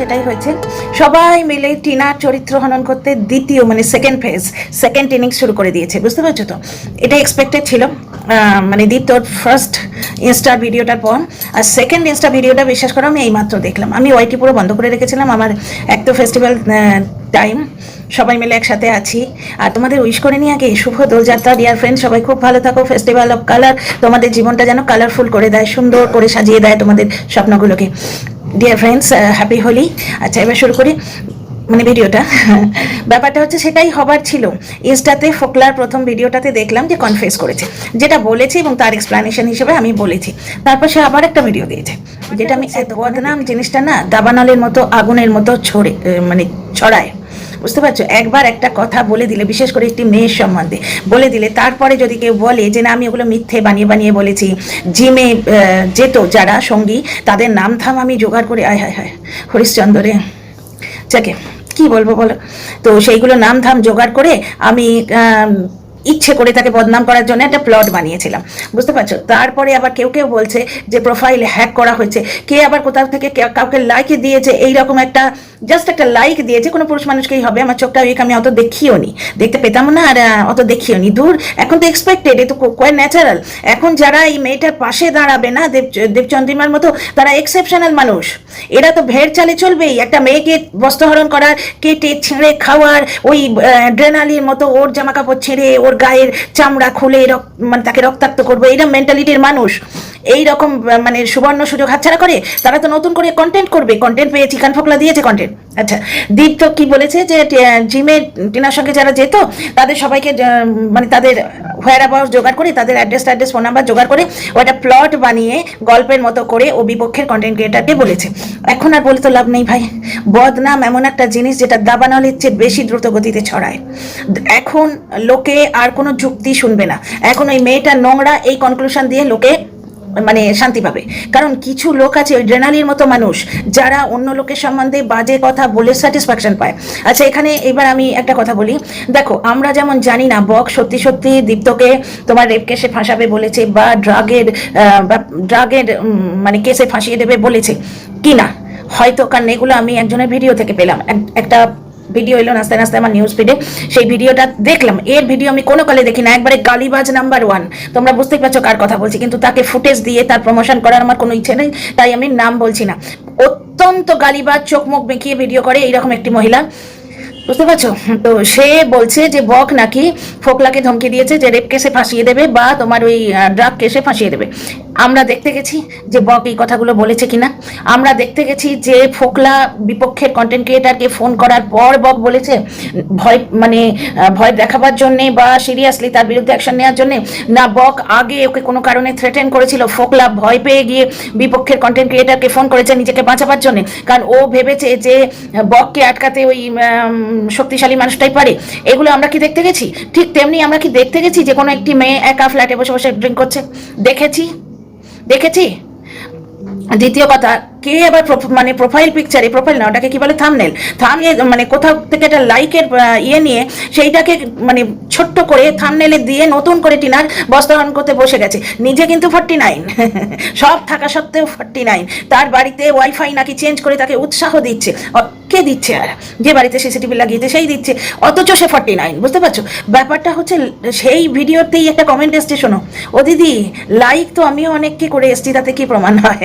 সেটাই হয়েছে। সবাই মিলে টিনার চরিত্র হনন করতে দ্বিতীয় মানে সেকেন্ড ফেজ সেকেন্ড ইনিংস শুরু করে দিয়েছে, বুঝতে পারছ তো? এটা এক্সপেক্টেড ছিল। মানে দীপ তোর ফার্স্ট ইনস্টার ভিডিওটার পর, আর সেকেন্ড ইনস্টা ভিডিওটা বিশ্বাস করো আমি এইমাত্র দেখলাম। আমি ওয়াইটি পুরো বন্ধ করে রেখেছিলাম, আমার এক তো ফেস্টিভ্যাল টাইম সবাই মিলে একসাথে আছি। আর তোমাদের উইশ করে নিয়ে আগে, শুভ দোলযাত্রা ডিয়ার ফ্রেন্ড সবাই খুব ভালো থাকো ফেস্টিভ্যাল অফ কালার তোমাদের জীবনটা যেন কালারফুল করে দেয়, সুন্দর করে সাজিয়ে দেয় তোমাদের স্বপ্নগুলোকে। ডিয়ার ফ্রেন্ডস হ্যাপি হোলি আচ্ছা এবার শুরু করি মানে ভিডিওটা। ব্যাপারটা হচ্ছে সেটাই হবার ছিল। ইনস্টাতে ফোকলার প্রথম ভিডিওটাতে দেখলাম যে কনফেস করেছে। যেটা বলেছে এবং তার এক্সপ্লানেশন হিসেবে আমি বলেছি। তারপর সে আবার একটা ভিডিও দিয়েছে। যেটা আমি এত বদনাম জিনিসটা না দাবানলের মতো আগুনের মতো ছড়ে মানে ছড়ায়। বুঝতে পারছ? একবার একটা কথা বলে দিলে বিশেষ করে একটি মেয়ের সম্বন্ধে বলে দিলে তারপরে যদি কেউ বলে যে না আমি ওগুলো মিথ্যে বানিয়ে বানিয়ে বলেছি জিমে যেত যারা সঙ্গী তাদের নাম থাম আমি জোগাড় করে। আয় হায় হায় হরিশ্চন্দ্রে যাকে কি বলব বলো? তো সেইগুলো নাম ধাম জোগাড় করে আমি আম, ইচ্ছে করে তাকে বদনাম করার জন্য একটা প্লট বানিয়েছিলাম। বুঝতে পারছ? তারপরে আবার কেউ কেউ বলছে যে প্রোফাইল হ্যাক করা হয়েছে। কে আবার কোথাও থেকে কাউকে লাইক দিয়েছে এই রকম একটা জাস্ট একটা লাইক দিয়েছে। কোনো পুরুষ মানুষকেই হবে, আমার চোখটা ওই আমি অত দেখিও নি। দেখতে পেতাম না আর অত দেখিও নি। দূর, এখন তো এক্সপেক্টেড এ তো কোয়াই ন্যাচারাল এখন যারা এই মেয়েটার পাশে দাঁড়াবে না, দেব দেবচন্দ্রিমার মতো, তারা এক্সেপশনাল মানুষ। এরা তো ভেড় চালে চলবেই। একটা মেয়েকে বস্ত্রহরণ করার, কেটে, ছিঁড়ে খাওয়ার, ওই ড্রেনালির মতো ওর জামা কাপড় ছিঁড়ে, ওর গায়ের চামড়া খুলে মানে তাকে রক্তাক্ত করব। এরকম মেন্টালিটির মানুষ। এই রকম মানে সুবর্ণ সুযোগ হাতছাড়া করে তারা তো নতুন করে কন্টেন্ট করবে। কন্টেন্ট পেয়ে চিকেন ফোকলা দিয়েছে কন্টেন্ট আচ্ছা দীপ তো কি বলেছে যে জিমে টিনার সঙ্গে যারা যেত, তাদের সবাইকে মানে তাদের হোয়ার অ্যাবাউট জোগাড় করে, তাদের অ্যাড্রেস অ্যাড্রেস ফোন নাম্বার জোগাড় করে, ওটা প্লট বানিয়ে গল্পের মতো করে ও বিপক্ষের কন্টেন্ট ক্রিয়েটারকে বলেছে। এখন আর বলে তো লাভ নেই ভাই। বদনাম এমন একটা জিনিস যেটা দাবানলের চেয়ে বেশি দ্রুত গতিতে ছড়ায়। এখন লোকে আর কোনো যুক্তি শুনবে না। এখন ওই মেয়েটা নোংরা এই কনক্লুশন দিয়ে লোকে মানে শান্তি পাবে। কারণ কিছু লোক আছে ড্রেনালির মতো মানুষ, যারা অন্য লোকের সম্বন্ধে বাজে কথা বলে স্যাটিসফ্যাকশন পায়। আচ্ছা এখানে এবার আমি একটা কথা বলি। দেখো, আমরা যেমন জানি না, বক সত্যি সত্যি দীপ্তকে তোমার রেপ কেসে ফাঁসাবে বলেছে বা ড্রাগের ড্রাগের মানে কেসে ফাঁসিয়ে দেবে বলেছে। কি না হয়তো, কারণ এগুলো আমি একজনের ভিডিও থেকে পেলাম। একটা ভিডিও এলো নাস্তে নাস্তে আমার নিউজ ফিডে সেই ভিডিওটা দেখলাম। এর ভিডিও আমি কোনো কালে দেখি না, একবারে গালিবাজ নাম্বার ওয়ান তোমরা বুঝতেই পারছ কার কথা বলছি, কিন্তু তাকে ফুটেজ দিয়ে তার প্রমোশন করার আমার কোনো ইচ্ছে নেই, তাই আমি নাম বলছি না। অত্যন্ত গালিবাজ, চোখ মুখ বেঁকিয়ে ভিডিও করে এইরকম একটি মহিলা। বুঝতে পারছ? তো সে বলছে যে, বক নাকি ফোকলাকে ধমকি দিয়েছে যে রেপ কেসে ফাঁসিয়ে দেবে বা তোমার ওই ড্রাগ কেসে ফাঁসিয়ে দেবে। আমরা দেখতে গেছি যে, বক এই কথাগুলো বলেছে কিনা। আমরা দেখতে গেছি যে, ফোকলা বিপক্ষের কন্টেন্ট ক্রিয়েটারকে ফোন করার পর বক বলেছে, ভয় মানে ভয় দেখাবার জন্যে বা সিরিয়াসলি তার বিরুদ্ধে অ্যাকশন নেওয়ার জন্যে। না, বক আগে ওকে কোনো কারণে থ্রেটেন করেছিল। ফোকলা ভয় পেয়ে গিয়ে বিপক্ষের কন্টেন্ট ক্রিয়েটারকে ফোন করেছে নিজেকে বাঁচাবার জন্যে। কারণ ও ভেবেছে যে, বককে আটকাতে ওই শক্তিশালী মানুষটাই পারে। এগুলো আমরা কি দেখতে গেছি? ঠিক তেমনি আমরা কি দেখতে গেছি যে কোনো একটি মেয়ে একা ফ্ল্যাটে বসে বসে ড্রিঙ্ক করছে? দেখেছি? দেখেছি? দ্বিতীয় কথা, কে আবার মানে প্রোফাইল পিকচারে প্রোফাইল না, ওটাকে কি বলে? থামনেল থামলে মানে কোথাও থেকে একটা লাইকের ইয়ে নিয়ে সেইটাকে মানে ছোট্ট করে থামনেলে দিয়ে নতুন করে টিনার বস্ত্রহরণ করতে বসে গেছে। নিজে কিন্তু ফর্টি নাইন সব থাকা সত্ত্বেও ফর্টি নাইন তার বাড়িতে ওয়াইফাই নাকি চেঞ্জ করে তাকে উৎসাহ দিচ্ছে। কে দিচ্ছে আর, যে বাড়িতে সিসিটিভি লাগিয়েছে সেই দিচ্ছে, অথচ সে ফর্টি নাইন বুঝতে পারছ? ব্যাপারটা হচ্ছে সেই ভিডিওতেই একটা কমেন্ট এসছে, শোনো। ও দিদি লাইক তো আমিও অনেককে করে এসছি, তাতে কি প্রমাণ হয়?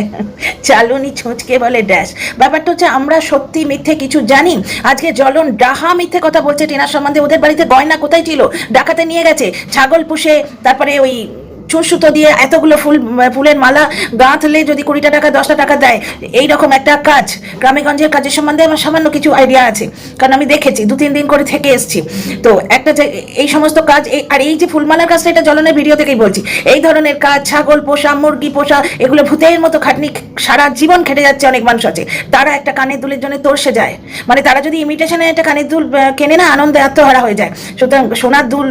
চালুনি ছুঁচকে বলে ড্যাশ ব্যাপারটা হচ্ছে আমরা সত্যি মিথ্যে কিছু জানি। আজকে জলন ডাহা মিথ্যে কথা বলছে টিনার সম্বন্ধে ওদের বাড়িতে গয়না কোথায় ছিল? ডাকাতে নিয়ে গেছে, ছাগল পুষে, তারপরে ওই সুতো দিয়ে এতগুলো ফুল ফুলের মালা গাঁথলে যদি কুড়িটা টাকা, দশটা টাকা দেয় এই রকম একটা কাজ। গ্রামেগঞ্জের কাজের সম্বন্ধে আমার সামান্য কিছু আইডিয়া আছে। কারণ আমি দেখেছি, দু, তিন দিন করে থেকে এসেছি। তো একটা এই সমস্ত কাজ আর এই যে ফুলমালার কাজটা, এটা জলনের ভিডিও থেকেই বলছি। এই ধরনের কাজ, ছাগল পোষা, মুরগি পোষা, এগুলো ভূতের মতো খাটনি, সারা জীবন খেটে যাচ্ছে অনেক মানুষ আছে। তারা একটা কানের দুলের জন্য তর্সে যায়। মানে তারা যদি ইমিটেশনে একটা কানের দুল কেনে না, আনন্দে আত্মহারা হয়ে যায়। সুতরাং সোনার দুল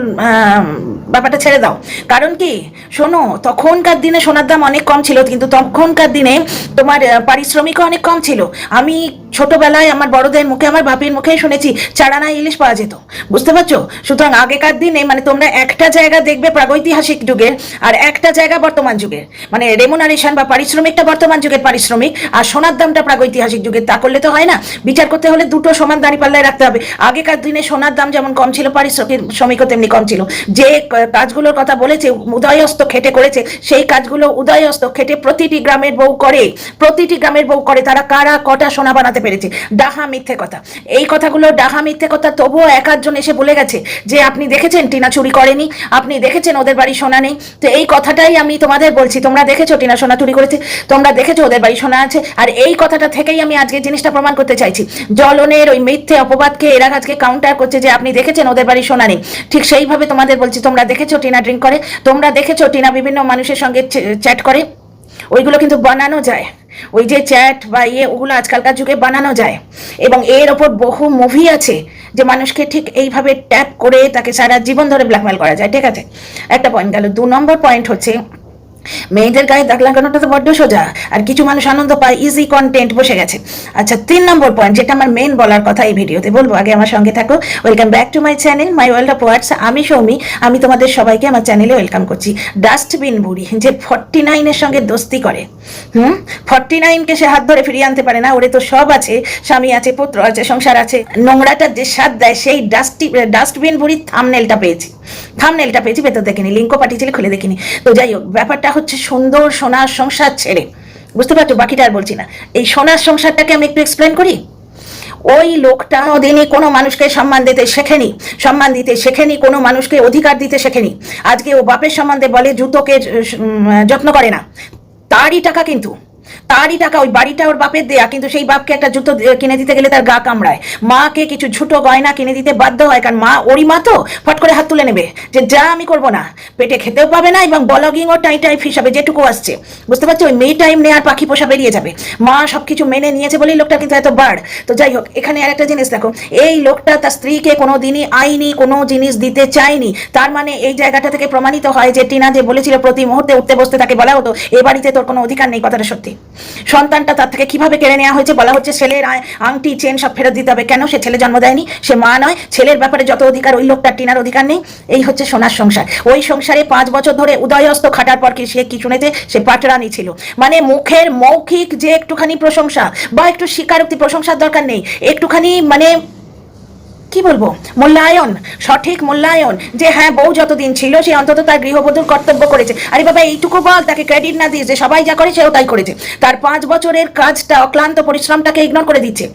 ব্যাপারটা ছেড়ে দাও। কারণ কি? শোনো, তখনকার দিনে সোনার দাম অনেক কম ছিল, কিন্তু তখনকার দিনে তোমার পারিশ্রমিকও অনেক কম ছিল। আমি ছোটবেলায় আমার বড়দের মুখে, আমার বাপের মুখে শুনেছি, চারানা ইলিশ পাওয়া যেত। বুঝতে পারছ? সুতরাং আগেকার দিনে মানে তোমরা একটা জায়গা দেখবে প্রাগৈতিহাসিক যুগের আর একটা জায়গা বর্তমান যুগের মানে রেমুনারেশন বা পারিশ্রমিকটা বর্তমান যুগের পারিশ্রমিক, আর সোনার দামটা প্রাগৈতিহাসিক যুগের তা করলে তো হয় না? বিচার করতে হলে দুটো সমান দাঁড়ি পাল্লায় রাখতে হবে। আগেকার দিনে সোনার দাম যেমন কম ছিল, পারিশ্রমিকও তেমনি কম ছিল। যে কাজগুলোর কথা বলেছে, উদয়স্ত খেটে করেছে, সেই কাজগুলো উদয়স্ত খেটে প্রতিটি গ্রামের বউ করে, প্রতিটি গ্রামের বউ করে, তারা কারা কটা সোনা বানাতে পেরেছে? ডাহা মিথ্যে কথা। এই কথাগুলো ডাহা মিথ্যে কথা, তবুও এক আধজন এসে বলে গেছে যে, আপনি দেখেছেন টিনা চুরি করেনি? আপনি দেখেছেন ওদের বাড়ি সোনা নেই? তো এই কথাটাই আমি তোমাদের বলছি, তোমরা দেখেছ টিনা সোনা চুরি করেছে? তোমরা দেখেছ ওদের বাড়ি সোনা আছে? আর এই কথাটা থেকেই আমি আজকে জিনিসটা প্রমাণ করতে চাইছি। জলনের ওই মিথ্যে অপবাদকে এরা আজকে কাউন্টার করছে যে, আপনি দেখেছেন ওদের বাড়ি সোনা নেই? ঠিক সেইভাবে তোমাদের বলছি, তোমরা দেখেছ, টিনা ড্রিঙ্ক করে। তোমরা দেখেছ, টিনা বিভিন্ন মানুষের সঙ্গে চ্যাট করে। ওইগুলো কিন্তু বানানো যায়। ওই যে চ্যাট বা ইয়ে ওগুলো আজকালকার যুগে বানানো যায়। এবং এর ওপর বহু মুভি আছে, যে মানুষকে ঠিক এইভাবে ট্যাপ করে তাকে সারা জীবন ধরে ব্ল্যাকমেল করা যায়। ঠিক আছে? একটা পয়েন্ট গেল। দু নম্বর পয়েন্ট হচ্ছে মেয়েদের গায়ে দাগ লাগানোটা তো বড্ড সোজা। আর কিছু মানুষ আনন্দ পায় ইজি কন্টেন্ট বসে গেছে। আচ্ছা তিন নম্বর পয়েন্ট যেটা আমার মেন বলার কথা এই ভিডিওতে। বলব আগে আমার সঙ্গে থাকো। Welcome back to my channel my world of words আমি সৌমি, আমি তোমাদের সবাইকে আমার চ্যানেলে ওয়েলকাম করছি। ডাস্টবিন বুড়ি, যে ফর্টি নাইনের সঙ্গে দোস্তি করে। হুম? ফর্টি নাইনকে সে হাত ধরে ফিরিয়ে আনতে পারে না, ওরে তো সব আছে, স্বামী আছে, পুত্র আছে, সংসার আছে। নোংরাটার যে স্বাদ দেয়, সেই ডাস্টি ডাস্টবিন বুড়ির থামনেলটা পেয়েছি। থামনেলটা পেয়েছি, ভেতর দেখিনি লিঙ্কও পাঠিয়েছিলে, খুলে দেখিনি। তো যাই হোক, ব্যাপারটা হচ্ছে সুন্দর সোনার সংসার ছেড়ে। বুঝতে পারছ? বাকিটা আর বলছি না। এই সোনার সংসারটাকে আমি একটু এক্সপ্লেন করি? ওই লোকটা দিনই কোনো মানুষকে সম্মান দিতে শেখেনি, সম্মান দিতে শেখেনি, কোনো মানুষকে অধিকার দিতে শেখেনি। আজকে ও বাপের সম্বন্ধে বলে, জুতোকে যত্ন করে না। তারই টাকা কিন্তু। তারই টাকা, ওই বাড়িটা ওর বাপের দেয়া, কিন্তু সেই বাপকে একটা জুতো কিনে দিতে গেলে তার গা কামড়ায়। মাকে কিছু ঝুটো গয়না কিনে দিতে বাধ্য হয়, কারণ মা, ওরই মা তো, ফট করে হাত তুলে নেবে যে যা আমি করব না। পেটে খেতেও পাবে না এবং ব্লগিং ও টাই টাইপ হিসাবে যেটুকু আসছে। বুঝতে পারছ? ওই মেয়ে টাইম নেওয়ার পাখি পোষা বেরিয়ে যাবে। মা সবকিছু মেনে নিয়েছে বলেই লোকটা কিন্তু এত বাড়। তো যাই হোক, এখানে আর একটা জিনিস দেখো, এই লোকটা তার স্ত্রীকে কোনো দিনই আইনি কোনো জিনিস দিতে চায়নি। তার মানে এই জায়গাটা থেকে প্রমাণিত হয় যে টিনা যে বলেছিল প্রতি মুহূর্তে উঠতে বসতে তাকে বলা হতো, এ বাড়িতে তোর কোনো অধিকার নেই, কথাটা সত্যি। সন্তানটা তার থেকে কীভাবে কেড়ে নেওয়া হয়েছে বলা হচ্ছে ছেলের আংটি, চেন সব ফেরত দিতে হবে। কেন সে ছেলে জন্ম দেয়নি? সে মা নয়। ছেলের ব্যাপারে যত অধিকার, ওই লোকটার টিনার অধিকার নেই। এই হচ্ছে সোনার সংসার। ওই সংসারে পাঁচ বছর ধরে উদয়স্ত খাটার পর কি সে কি শুনেছে? সে পাটরানি ছিল। মানে মুখের মৌখিক যে একটুখানি প্রশংসা বা একটু স্বীকারোক্তি প্রশংসার দরকার নেই। একটুখানি মানে কি বলব? মূল্যায়ন, সঠিক মূল্যায়ন। যে হ্যাঁ বউ যতদিন ছিল, সে অন্তত তার গৃহবধূর কর্তব্য করেছে। আরে বাবা, এইটুকু বল, তাকে ক্রেডিট না দিস যে সবাই যা করে সেও তাই করেছে। তার পাঁচ বছরের কাজটা, অক্লান্ত পরিশ্রমটাকে ইগনোর করে দিচ্ছে।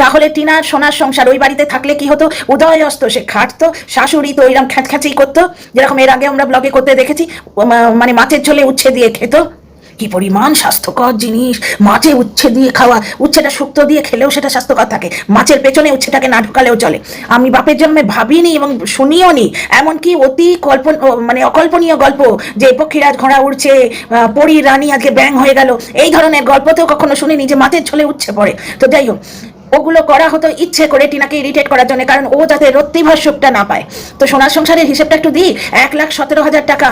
তাহলে টিনার সোনার সংসার, ওই বাড়িতে থাকলে কি হতো? উদয় অস্ত সে খাটতো, শাশুড়ি তো ওইরকম খ্যাঁচখ্যাঁচি করতো। যেরকম এর আগে আমরা ব্লগে করতে দেখেছি মানে মাছের ঝোলে উচ্ছে দিয়ে খেত। কি পরিমাণ স্বাস্থ্যকর জিনিস? মাছে উচ্ছে দিয়ে খাওয়া, উচ্ছেটা শুক্তো দিয়ে খেলেও সেটা স্বাস্থ্যকর থাকে। মাছের পেছনে উচ্ছেটাকে না ঢুকালেও চলে। আমি বাপের জন্মে ভাবিনি এবং শুনিও নি, এমনকি অতি কল্পন মানে অকল্পনীয় গল্প যে পক্ষীরাজ ঘোড়া উড়ছে পরী রানী আজকে ব্যাং হয়ে গেল, এই ধরনের গল্প তো কখনো শুনিনি যে মাছের ছলে উচ্ছে পড়ে। তো যাই হোক ওগুলো করা হতো ইচ্ছে করে টিনাকে ইরিটেট করার জন্য, কারণ ও যাতে রত্তিভার সুখটা না পায়। তো সোনার সংসারের হিসেবটা একটু দিই, এক লাখ সতেরো হাজার টাকা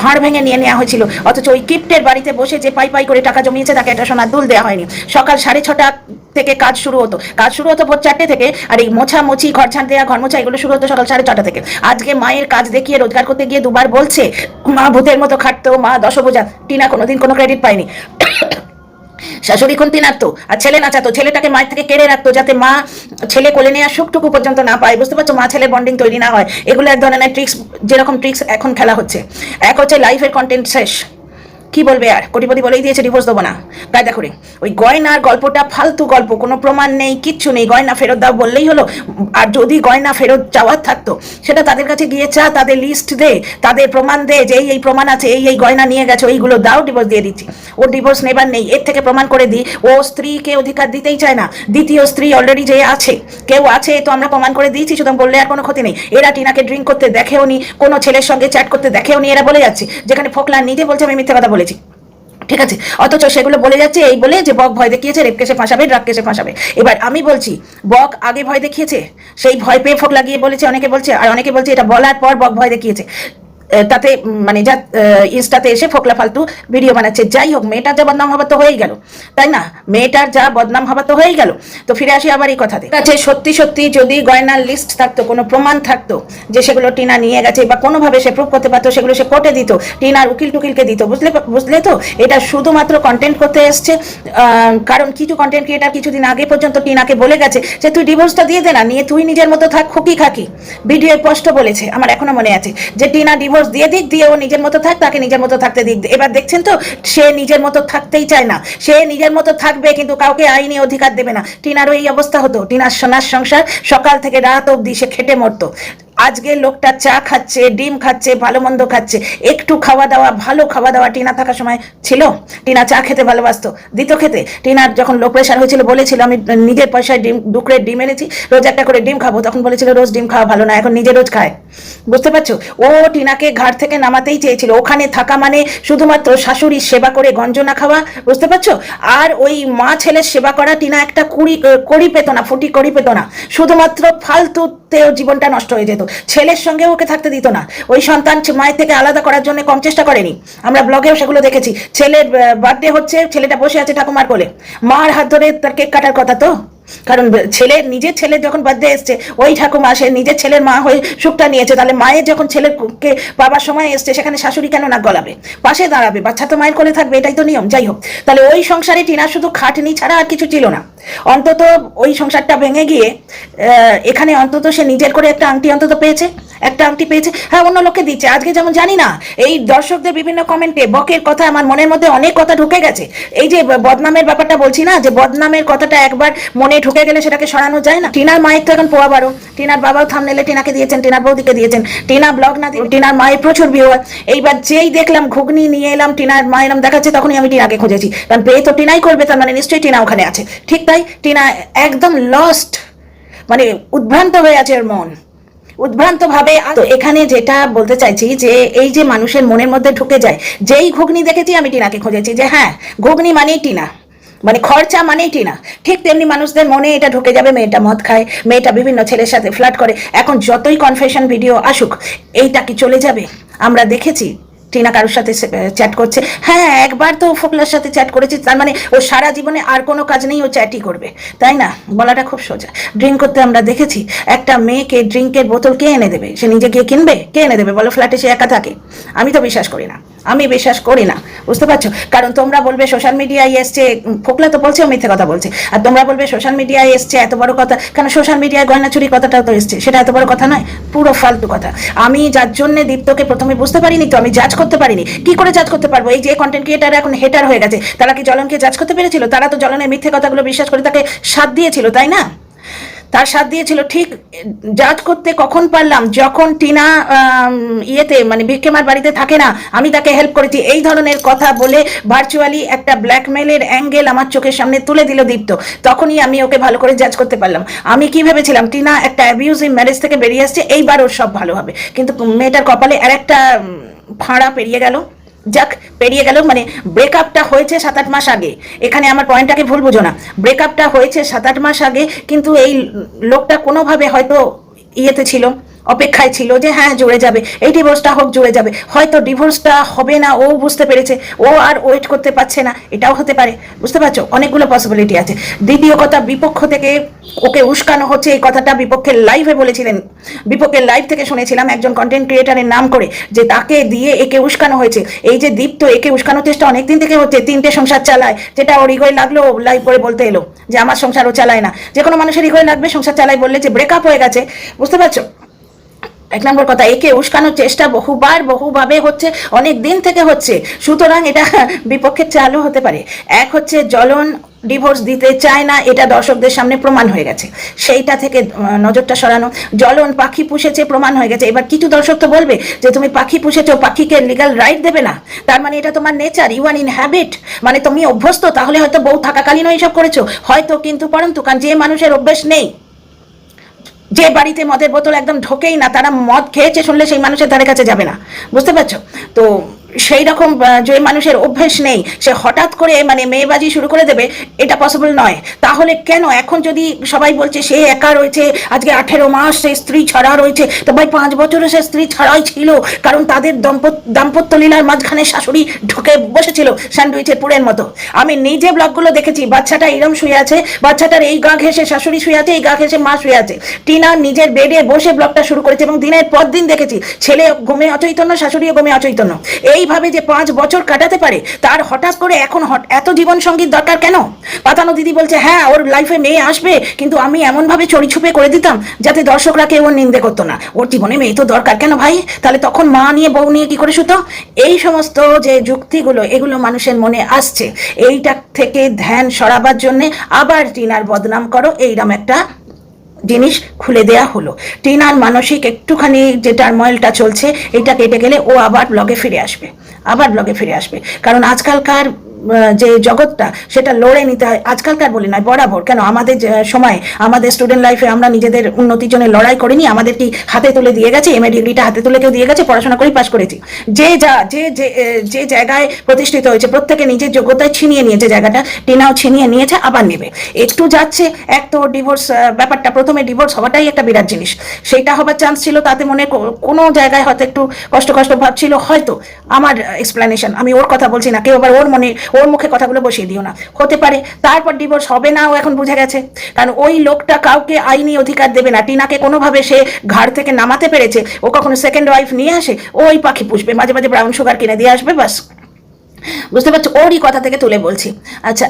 ভাঁড় ভেঙে নিয়ে নেওয়া হয়েছিল। অথচ ওই কিপ্টের বাড়িতে বসে যে পাই পাই করে টাকা জমিয়েছে তাকে একটা সোনার দুল দেওয়া হয়নি। সকাল সাড়ে ছটা থেকে কাজ শুরু হতো। কাজ শুরু হতো ভোর চারটে থেকে, আর এই মোছা মুছি ঘর ঝাঁট দেওয়া ঘর মোছা এগুলো শুরু হতো সকাল সাড়ে ছটা থেকে। আজকে মায়ের কাজ দেখিয়ে, রোজগার করতে গিয়ে দুবার বলছে, মা ভূতের মতো খাটতো, মা দশভোজা। টিনা কোনোদিন কোনো ক্রেডিট পায়নি। শাশুড়ি খুন্তি নাড়তো, আর ছেলে নাচাতো, ছেলেটাকে মায়ের থেকে কেড়ে রাখতো যাতে মা ছেলে কোলে নেওয়ার সুখটুকু পর্যন্ত না পায়। বুঝতে পারছ? মা ছেলে বন্ডিং তৈরি না হয়। এগুলো এক ধরনের ট্রিক্স যেরকম ট্রিক্স এখন খেলা হচ্ছে। এক হচ্ছে লাইফের কন্টেন্ট শেষ। কি বলবে আর? কোটিপতি বলেই দিয়েছে ডিভোর্স দেবো না। কায়দা করে ওই গয়নার গল্পটা ফালতু গল্প, কোনো প্রমাণ নেই, কিচ্ছু নেই। গয়না ফেরত দাও বললেই হলো, আর যদি গয়না ফেরত চাওয়ার থাকতো, সেটা তাদের কাছে গিয়ে চা তাদের লিস্ট দে, তাদের প্রমাণ দে, যে এই এই প্রমাণ আছে, এই এই গয়না নিয়ে গেছে এইগুলো দাও ডিভোর্স দিয়ে দিচ্ছি। ও ডিভোর্স নেবার নেই, এর থেকে প্রমাণ করে দিই, ও স্ত্রীকে অধিকার দিতেই চায় না। দ্বিতীয় স্ত্রী অলরেডি যে আছে, কেউ আছে, তো আমরা প্রমাণ করে দিয়েছি, সুতরাং বললে আর কোনো ক্ষতি নেই। এরা টিনাকে ড্রিঙ্ক করতে দেখেও নি কোনো ছেলের সঙ্গে চ্যাট করতে দেখেও নি এরা বলে যাচ্ছে, যেখানে ফোকলা নিজে বলছে, আমি মিথ্যে কথা বলেছি ঠিক আছে? অথচ সেগুলো বলে যাচ্ছে এই বলে যে বক ভয় দেখিয়েছে, রেপ কেসে ফাঁসাবে, ড্রাগ কেসে ফাঁসাবে। এবার আমি বলছি, বক আগে ভয় দেখিয়েছে? সেই ভয় পেয়ে ফোক লাগিয়ে বলেছে, অনেকে বলছে, আর অনেকে বলছে এটা বলার পর বক ভয় দেখিয়েছে। তাতে মানে যা ইনস্টাতে এসে ফোকলা ফালতু ভিডিও বানাচ্ছে। যাই হোক, মেয়েটার যা বদনাম হবার তো হয়েই গেল। তাই না? মেয়েটার যা বদনাম হবার তো হয়েই গেল। তো ফিরে আসি আবার এই কথাতে। কাছে সত্যি সত্যি যদি গয়নার লিস্ট থাকতো, কোনো প্রমাণ থাকতো যে সেগুলো টিনা নিয়ে গেছে বা কোনোভাবে সে প্রুভ করতে পারতো, সেগুলো সে কোর্টে দিত, টিনার উকিল টুকিলকে দিত, বুঝলে বুঝলে তো? এটা শুধুমাত্র কন্টেন্ট করতে এসছে। কারণ কিছু কন্টেন্ট ক্রিয়েটার কিছুদিন আগে পর্যন্ত টিনাকে বলে গেছে যে, তুই ডিভোর্সটা দিয়ে দে না, নিয়ে তুই নিজের মতো থাক, খুকি খাকি। ভিডিও স্পষ্ট বলেছে, আমার এখনও মনে আছে, যে টিনা ডিভোর্স দিয়ে দিক, দিয়ে ও নিজের মতো থাক, তাকে নিজের মতো থাকতে দিক। এবার দেখছেন তো, সে নিজের মতো থাকতেই চায় না। সে নিজের মতো থাকবে কিন্তু কাউকে আইনি অধিকার দেবে না। টিনারও এই অবস্থা হতো। টিনার সোনার সংসার সকাল থেকে রাত অবধি সে খেটে মরতো। আজকে লোকটা চা খাচ্ছে, ডিম খাচ্ছে, ভালো মন্দ খাচ্ছে। একটু খাওয়া দাওয়া, ভালো খাওয়া দাওয়া টিনা থাকার সময় ছিল। টিনা চা খেতে ভালোবাসতো। দিত খেতে। টিনার যখন লো প্রেশার হয়েছিল, বলেছিল, আমি নিজের পয়সায় ডিম ডুকরে ডিম এনেছি, রোজ একটা করে ডিম খাব। তখন বলেছিল, রোজ ডিম খাওয়া ভালো না, এখন নিজে রোজ খায়। বুঝতে পারছ? ও টিনাকে ঘাট থেকে নামাতেই চেয়েছিল। ওখানে থাকা মানে শুধুমাত্র শাশুড়ির সেবা করে গঞ্জনা খাওয়া, বুঝতে পারছ? আর ওই মা ছেলের সেবা করা টিনা একটা কুড়ি কড়ি পেত না, ফুটি কড়ি পেত না। শুধুমাত্র ফালতুতে ওর জীবনটা নষ্ট হয়ে যেত। ছেলের সঙ্গে ওকে থাকতে দিত না। ওই সন্তান মায়ের থেকে আলাদা করার জন্য কম চেষ্টা করেনি। আমরা ব্লগেও সেগুলো দেখেছি। ছেলের বার্থডে হচ্ছে, ছেলেটা বসে আছে ঠাকুমার কোলে। মার হাত ধরে তার কেক কাটার কথা তো? কারণ ছেলে, নিজের ছেলে যখন বার্থডে এসছে, ওই ঠাকুমা, সে নিজের ছেলের মা হয়ে সুখটা নিয়েছে। তাহলে মায়ের যখন ছেলেকে পাবার সময় এসছে, সেখানে শাশুড়ি কেন না গলাবে? পাশে দাঁড়াবে, বাচ্চা তো মায়ের কোলে থাকবে, এটাই তো নিয়ম, যাই হোক। তাহলে ওই সংসারে টিনা শুধু খাটনি ছাড়া আর কিছু ছিল না। অন্তত ওই সংসারটা ভেঙে গিয়ে এখানে অন্তত সে নিজের করে একটা আংটি অন্তত পেয়েছে। একটা আংটি পেয়েছে। হ্যাঁ অন্য লোককে দিচ্ছে। আজকে যেমন জানি না, এই দর্শকদের বিভিন্ন কমেন্টে বকের কথা আমার মনের মধ্যে অনেক কথা ঢুকে গেছে। এই যে বদনামের ব্যাপারটা বলছি না, যে বদনামের কথাটা একবার মনে ঢুকে গেলে সেটাকে সরানো যায় না। টিনার মায়ের তো এখন পোয়া বারো। টিনার বাবাও থামনেলে টিনাকে দিয়েছেন, টিনার বৌদিকে দিয়েছেন। টিনা ব্লগ না টিনার মায়ের প্রচুর ভিউয়ার এইবার যেই দেখলাম ঘুগনি নিয়ে এলাম, টিনার মা এলাম দেখাচ্ছে, তখনই আমি টিনাকে খুঁজেছি। কারণ পেয়ে তো টিনাই করবে, তার মানে নিশ্চয়ই টিনা ওখানে আছে। ঠিক তাই টিনা একদম লস্ট মানে উদ্ভ্রান্ত হয়ে আছে ওর মন। উদ্ভ্রান্ত ভাবে তো এখানে যেটা বলতে চাইছি যে, এই যে মানুষের মনের মধ্যে ঢুকে যায়, যেই ঘুগনি দেখেছি আমি টিনাকে খুঁজেছি যে হ্যাঁ ঘুগনি মানেই টিনা মানে খরচা মানেই টিনা। ঠিক তেমনি মানুষদের মনে এটা ঢুকে যাবে, মেয়েটা মদ খায়, মেয়েটা বিভিন্ন ছেলের সাথে ফ্ল্যাট করে। এখন যতই কনফেশন ভিডিও আসুক, এইটা কি চলে যাবে? আমরা দেখেছি টিনা কারোর সাথে চ্যাট করছে। হ্যাঁ একবার তো ফোকলার সাথে চ্যাট করেছি, তার মানে ও সারা জীবনে আর কোনো কাজ নেই, ও চ্যাটই করবে। তাই না? বলাটা খুব সোজা। ড্রিঙ্ক করতে আমরা দেখেছি, একটা মেয়েকে ড্রিঙ্কের বোতল কে এনে দেবে? সে নিজে গিয়ে কিনবে? কে এনে দেবে? বলো ফ্ল্যাটে সে একা থাকে। আমি তো বিশ্বাস করি না। আমি বিশ্বাস করি না, বুঝতে পারছ? কারণ তোমরা বলবে সোশ্যাল মিডিয়ায় এসছে, ফোকলা তো বলছে, মিথ্যে কথা বলছে। আর তোমরা বলবে সোশ্যাল মিডিয়ায় এসছে, এত বড় কথা, কেন সোশ্যাল মিডিয়ায় গয়না চুরি কথাটাও তো এসছে, সেটা এত বড় কথা নয়, পুরো ফালতু কথা। আমি যার জন্য দীপ্তকে প্রথমে বুঝতে পারিনি তো আমি জাজ করতে পারিনি, কি করে জাজ করতে পারব? এই যে কন্টেন্ট ক্রিয়েটার এখন হেটার হয়ে গেছে, তারা কি জলনকে জাজ করতে পেরেছিল? তারা তো জলনের মিথ্যে কথাগুলো বিশ্বাস করে তাকে সাথ দিয়েছিল, তাই না? তার সাথ দিয়েছিল। ঠিক, জাজ করতে কখন পারলাম? যখন টিনা ইয়েতে মানে ভিক্ষেমার বাড়িতে থাকে না, আমি তাকে হেল্প করেছি। এই ধরনের কথা বলে ভার্চুয়ালি একটা ব্ল্যাকমেলের অ্যাঙ্গেল আমার চোখের সামনে তুলে দিল দীপ্ত। তখনই আমি ওকে ভালো করে জাজ করতে পারলাম। আমি কি ভেবেছিলাম? টিনা একটা অ্যাবিউজিভ ম্যারেজ থেকে বেরিয়ে আসছে, এইবার ওর সব ভালো হবে। কিন্তু মেয়েটার কপালে আর একটা ফাঁড়া পেরিয়ে গেল। যাক, পেরিয়ে গেল মানে ব্রেকআপটা হয়েছে সাত আট মাস আগে। এখানে আমার পয়েন্টটাকে ভুল বুঝো না। ব্রেকআপটা হয়েছে সাত আট মাস আগে, কিন্তু এই লোকটা কোনোভাবে হয়তো ইয়েতে ছিল। অপেক্ষায় ছিল যে হ্যাঁ জুড়ে যাবে। এই ডিভোর্সটা হোক, জুড়ে যাবে। হয়তো ডিভোর্সটা হবে না, ও বুঝতে পেরেছে। ও আর ওয়েট করতে পারছে না। এটাও হতে পারে। বুঝতে পারছ? অনেকগুলো পসিবিলিটি আছে। দ্বিতীয় কথা, বিপক্ষ থেকে ওকে উস্কানো হচ্ছে। এই কথাটা বিপক্ষের লাইভে বলেছিলেন। বিপক্ষের লাইভ থেকে শুনেছিলাম একজন কন্টেন্ট ক্রিয়েটারের নাম করে, যে তাকে দিয়ে একে উস্কানো হয়েছে। এই যে দীপ্ত একে উস্কানোর চেষ্টা অনেকদিন থেকে হচ্ছে, তিনটে সংসার চালায়। যেটা ওর ইগোয় লাগল লাইভ করে বলতে এলো যে, আমার সংসার ও চালায় না। যে কোনো মানুষের ইগোয় লাগবে, সংসার চালায় বললে যে ব্রেকআপ হয়ে গেছে। বুঝতে পারছ? এক নম্বর কথা, একে উস্কানোর চেষ্টা বহুবার, বহুভাবে হচ্ছে, অনেক দিন থেকে হচ্ছে। সুতরাং এটা বিপক্ষের চালও হতে পারে। এক হচ্ছে, জ্বলন ডিভোর্স দিতে চায় না, এটা দর্শকদের সামনে প্রমাণ হয়ে গেছে। সেইটা থেকে নজরটা সরানো। জ্বলন পাখি পুষেছে, প্রমাণ হয়ে গেছে। এবার কিছু দর্শক তো বলবে যে, তুমি পাখি পুষেছো, পাখিকে লিগাল রাইট দেবে না। তার মানে এটা তোমার nature you are in habit মানে তুমি অভ্যস্ত, তাহলে হয়তো বউ থাকাকালীনও এইসব করেছ। হয়তো কিন্তু, পরন্তু, কারণ যে মানুষের অভ্যেস নেই। যে বাড়িতে মদের বোতল একদম ঢোকেই না, তারা মদ খেয়েছে শুনলে সেই মানুষের ধারে কাছে যাবে না। বুঝতে পারছ? তো সেই রকম যে মানুষের অভ্যেস নেই, সে হঠাৎ করে মানে মেয়েবাজি শুরু করে দেবে, এটা পসিবল নয়। তাহলে কেন এখন যদি সবাই বলছে সে একা রয়েছে, আজকে আঠেরো মাস সে স্ত্রী ছাড়া রয়েছে, তো ভাই পাঁচ বছরে সে স্ত্রী ছাড়াই ছিল, কারণ তাদের দম্পত দাম্পত্য লীলার মাঝখানে শাশুড়ি ঢুকে বসেছিল স্যান্ডউইচের পুরের মতো। আমি নিজে ব্লগগুলো দেখেছি, বাচ্চাটা এরম শুয়ে আছে, বাচ্চাটার এই গা ঘেসে শাশুড়ি শুয়ে আছে, এই গা ঘেসে মা শুয়ে আছে। টিনা নিজের বেডে বসে ব্লগটা শুরু করেছে এবং দিনের পর দিন দেখেছি, ছেলে ঘুমে অচৈতন্য, শাশুড়িও ঘুমে অচৈতন্য। এইভাবে যে পাঁচ বছর কাটাতে পারে, তার হঠাৎ করে এখন এত জীবন সংগীত দরকার কেন? পাতানো দিদি বলছে হ্যাঁ ওর লাইফে মেয়ে আসবে, কিন্তু আমি এমনভাবে চড়ি ছুপে করে দিতাম যাতে দর্শকরা কেউ ওর নিন্দে করতো না। ওর জীবনে মেয়ে তো দরকার কেন ভাই? তাহলে তখন মা নিয়ে বউ নিয়ে কি করে শুতো? এই সমস্ত যে যুক্তিগুলো, এগুলো মানুষের মনে আসছে। এইটা থেকে ধ্যান সরাবার জন্যে আবার টিনার বদনাম করো এইরকম একটা জিনিস খুলে দেয়া হলো। টিনার মানসিক একটুখানি যে টার্ময়েলটা চলছে এটা কেটে গেলে ও আবার ব্লগে ফিরে আসবে। আবার ব্লগে ফিরে আসবে। কারণ আজকালকার যে জগৎটা, সেটা লড়ে নিতে হয়। আজকালকার বলি নয়, বরাবর। কেন? আমাদের সময়, আমাদের স্টুডেন্ট লাইফে আমরা নিজেদের উন্নতির জন্য লড়াই করিনি, আমাদের কি হাতে তুলে দিয়ে গেছে? এম এ ডিগ্রিটা হাতে তুলে কেউ দিয়ে গেছে? পড়াশোনা করেই পাশ করেছি। যে যা, যে যে জায়গায় প্রতিষ্ঠিত হয়েছে, প্রত্যেকে নিজের যোগ্যতায় ছিনিয়ে নিয়েছে জায়গাটা, টিনাও ছিনিয়ে নিয়েছে, আবার নেবে। একটু যাচ্ছে, এক তো ডিভোর্স ব্যাপারটা প্রথমে ডিভোর্স হওয়াটাই একটা বিরাট জিনিস। সেইটা হবার চান্স ছিল, তাতে মনে কোনো জায়গায় হয়তো একটু কষ্ট কষ্ট ভাব ছিল, হয়তো। আমার এক্সপ্লেনেশন আমি ওর কথা বলছি না, কেউ আবার ওর মনে ওর মুখে কথাগুলো বসিয়ে দিও না। হতে পারে তারপর ডিভোর্স হবে না ও এখন বুঝে গেছে। কারণ ওই লোকটা কাউকে আইনি অধিকার দেবে না। টিনাকে কোনোভাবে সে ঘাড় থেকে নামাতে পেরেছে। ও কখনো সেকেন্ড ওয়াইফ নিয়ে আসে, ওই পাখি পুষবে। মাঝে মাঝে ব্রাউন সুগার কিনে দিয়ে আসবে বাস বুঝতে পারছ? ওরই কথা থেকে তুলে বলছি। আচ্ছা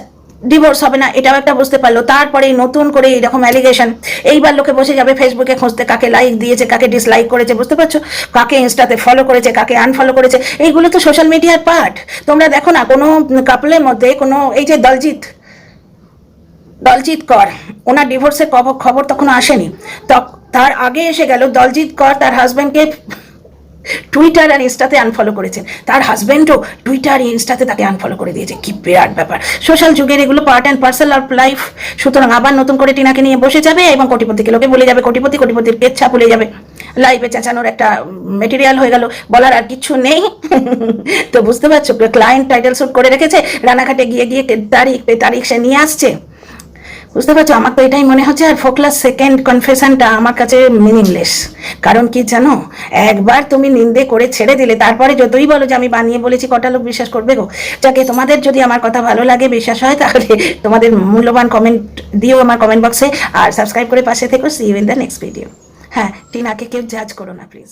ডিভোর্স হবে না, এটাও একটা বুঝতে পারল। তারপরে নতুন করে এরকম অ্যালিগেশন এইবার লোকে বসে যাবে ফেসবুকে খুঁজতে কাকে লাইক দিয়েছে, কাকে ডিসলাইক করেছে, বুঝতে পারছ? কাকে ইনস্টাতে ফলো করেছে, কাকে আনফলো করেছে, এইগুলো তো সোশ্যাল মিডিয়ার পার্ট তোমরা দেখো না, কোনো কাপলের মধ্যে কোনো, এই যে দলজিৎ দলজিৎ কর, ওনার ডিভোর্সের খবর তখন আসেনি। তার আগে এসে গেল, দলজিৎ কর তার হাজব্যান্ডকে টুইটার আর ইনস্টাতে আনফলো করেছেন। তার হাজব্যান্ডও টুইটার ইনস্টাতে তাকে আনফলো করে দিয়েছে। কি বিরাট ব্যাপার। সোশ্যাল যুগের এগুলো part and parcel of life সুতরাং আবার নতুন করে টিনাকে নিয়ে বসে যাবে এবং কোটিপতিকে লোকে বলে যাবে, কোটিপতি, কোটিপতির কেচ্ছা ভুলে যাবে। লাইভে চেঁচানোর একটা মেটেরিয়াল হয়ে গেল। বলার আর কিছু নেই। তো বুঝতে পারছ ক্লায়েন্ট টাইটেল শুট করে রেখেছে। রানাঘাটে গিয়ে গিয়ে তারিখ পে তারিখ সে নিয়ে আসছে। বুঝতে পারছ? আমার তো এটাই মনে হচ্ছে, আর ফোকলাস সেকেন্ড কনফেশনটা আমার কাছে মিনিংলেস কারণ কি জানো? একবার তুমি নিন্দে করে ছেড়ে দিলে, তারপরে যতই বলো যে আমি বানিয়ে বলেছি, কটা লোক বিশ্বাস করবে গো? যাকে তোমাদের যদি আমার কথা ভালো লাগে, বিশ্বাস হয়, তাহলে তোমাদের মূল্যবান কমেন্ট দিও আমার কমেন্ট বক্সে আর সাবস্ক্রাইব করে পাশে থেকো। See you in the next video হ্যাঁ টিনাকে কেউ জাজ করো না প্লিজ